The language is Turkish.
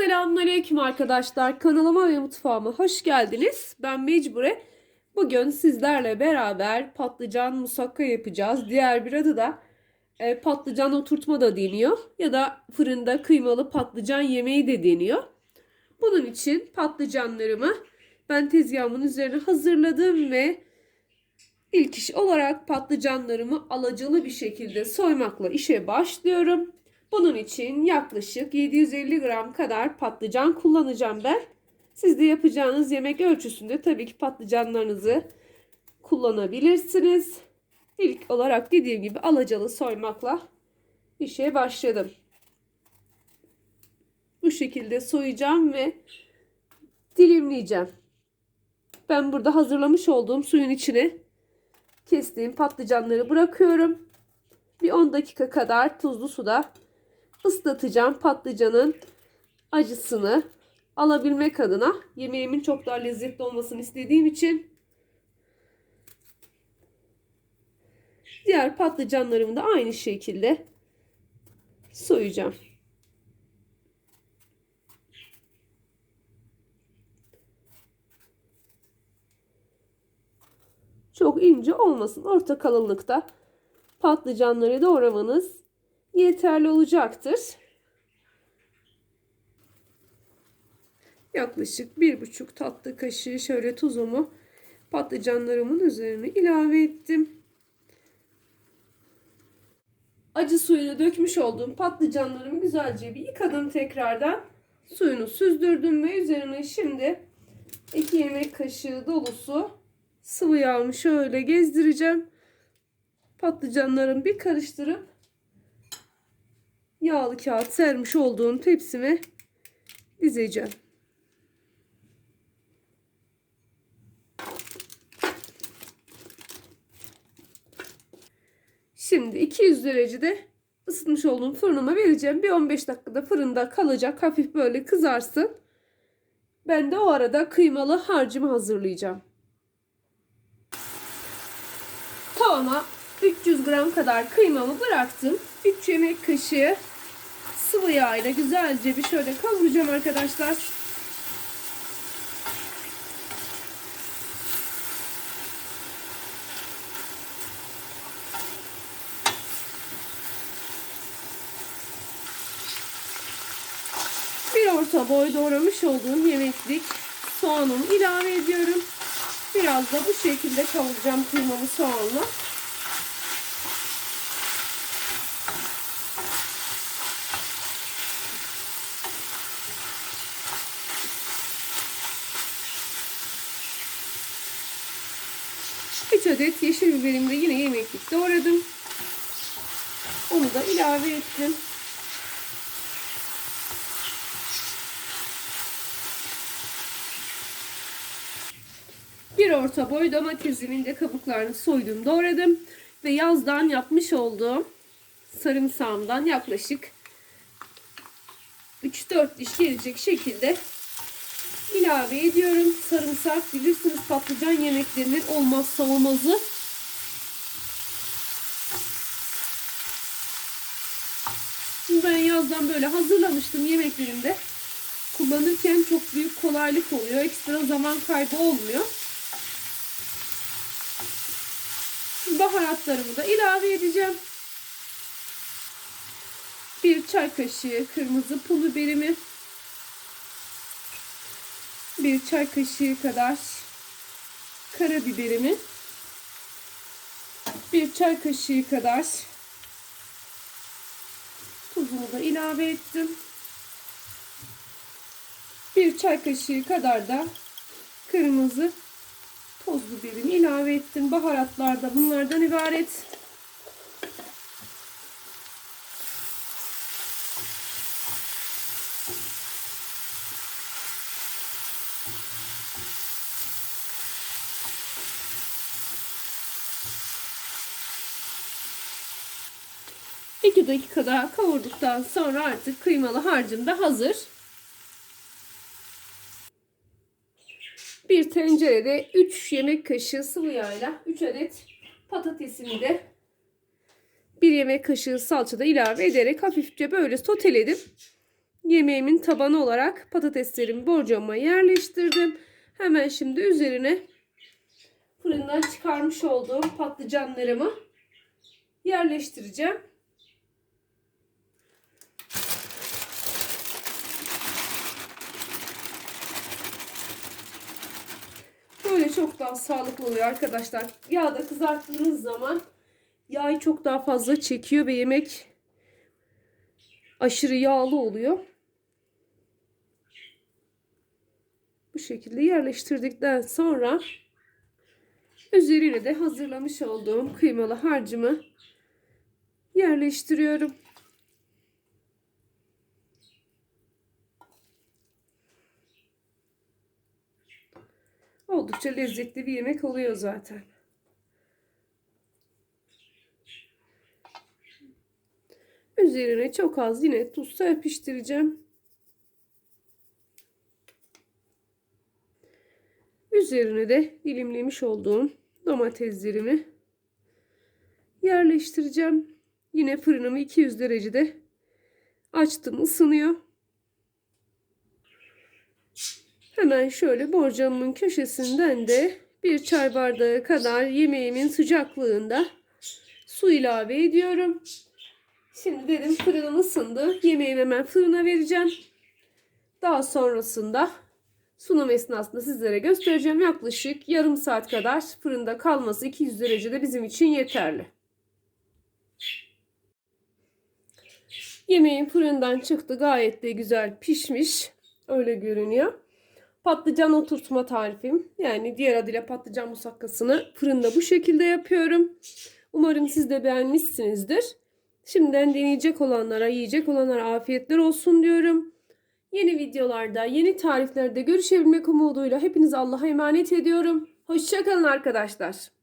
Selamünaleyküm arkadaşlar. Kanalıma ve mutfağıma hoş geldiniz. Ben Mecbure. Bugün sizlerle beraber patlıcan musakka yapacağız. Diğer bir adı da e, patlıcan oturtma da deniyor. Ya da fırında kıymalı patlıcan yemeği de deniyor. Bunun için patlıcanlarımı ben tezgahımın üzerine hazırladım ve ilk iş olarak patlıcanlarımı alacalı bir şekilde soymakla işe başlıyorum. Bunun için yaklaşık 750 gram kadar patlıcan kullanacağım ben. Siz de yapacağınız yemek ölçüsünde tabii ki patlıcanlarınızı kullanabilirsiniz. İlk olarak dediğim gibi alacalı soymakla işe başladım. Bu şekilde soyacağım ve dilimleyeceğim. Ben burada hazırlamış olduğum suyun içine kestiğim patlıcanları bırakıyorum. Bir 10 dakika kadar tuzlu suda ıslatacağım patlıcanın acısını alabilmek adına yemeğimin çok daha lezzetli olmasını istediğim için diğer patlıcanlarımı da aynı şekilde soyacağım. Çok ince olmasın. Orta kalınlıkta patlıcanları doğramanız yeterli olacaktır. Yaklaşık bir buçuk tatlı kaşığı şöyle tuzumu patlıcanlarımın üzerine ilave ettim. Acı suyunu dökmüş olduğum patlıcanlarımı güzelce bir yıkadım tekrardan. Suyunu süzdürdüm ve üzerine şimdi 2 yemek kaşığı dolusu sıvı yağımı şöyle gezdireceğim. Patlıcanlarımı bir karıştırıp yağlı kağıt sermiş olduğum tepsime dizeceğim. Şimdi 200 derecede ısıtmış olduğum fırınıma vereceğim. Bir 15 dakikada fırında kalacak. Hafif böyle kızarsın. Ben de o arada kıymalı harcımı hazırlayacağım. Tavama 300 gram kadar kıymamı bıraktım. 3 yemek kaşığı sıvı yağ ile güzelce bir şöyle kavuracağım arkadaşlar. Bir orta boy doğramış olduğum yemeklik soğanımı ilave ediyorum. Biraz da bu şekilde kavuracağım kıymamı soğanla. Üç adet yeşil biberimi de yine yemeklik doğradım. Onu da ilave ettim. Bir orta boy domatesimin de kabuklarını soydum doğradım. Ve yazdan yapmış olduğum sarımsağımdan yaklaşık 3-4 diş gelecek şekilde ilave ediyorum. Sarımsak bilirsiniz patlıcan yemeklerinin olmazsa olmazı. Ben yazdan böyle hazırlamıştım yemeklerimde. Kullanırken çok büyük kolaylık oluyor. Ekstra zaman kaybı olmuyor. baharatlarımı da ilave edeceğim. Bir çay kaşığı kırmızı pul biberimi. Bir çay kaşığı kadar karabiberimi. Bir çay kaşığı kadar tuzumu da ilave ettim. Bir çay kaşığı kadar da kırmızı toz biberimi ilave ettim. Baharatlar da bunlardan ibaret. İki dakika daha kavurduktan sonra artık kıymalı harcım da hazır. Bir tencerede 3 yemek kaşığı sıvı yağla 3 adet patatesimi de 1 yemek kaşığı salçada ilave ederek hafifçe böyle soteledim. yemeğimin tabanı olarak patateslerimi borcama yerleştirdim. Hemen şimdi üzerine fırından çıkarmış olduğum patlıcanlarımı yerleştireceğim. Böyle çok daha sağlıklı oluyor arkadaşlar. Yağda kızarttığınız zaman yağı çok daha fazla çekiyor ve yemek aşırı yağlı oluyor. Bu şekilde yerleştirdikten sonra üzerine de hazırlamış olduğum kıymalı harcımı yerleştiriyorum. Oldukça lezzetli bir yemek oluyor zaten. Üzerine çok az yine tuz serpiştireceğim. Üzerine de dilimlemiş olduğum domateslerimi yerleştireceğim. Yine fırınımı 200 derecede açtım ısınıyor. Hemen şöyle borcamın köşesinden de bir çay bardağı kadar yemeğimin sıcaklığında su ilave ediyorum. Şimdi dedim fırınım ısındı. Yemeğimi hemen fırına vereceğim. Daha sonrasında sunum esnasında sizlere göstereceğim. Yaklaşık yarım saat kadar fırında kalması 200 derecede bizim için yeterli. Yemeğim fırından çıktı. Gayet de güzel pişmiş. Öyle görünüyor. Patlıcan oturtma tarifim. Yani diğer adıyla patlıcan musakkasını fırında bu şekilde yapıyorum. Umarım siz de beğenmişsinizdir. Şimdiden deneyecek olanlara, yiyecek olanlara afiyetler olsun diyorum. Yeni videolarda, yeni tariflerde görüşebilmek umuduyla hepinizi Allah'a emanet ediyorum. Hoşçakalın arkadaşlar.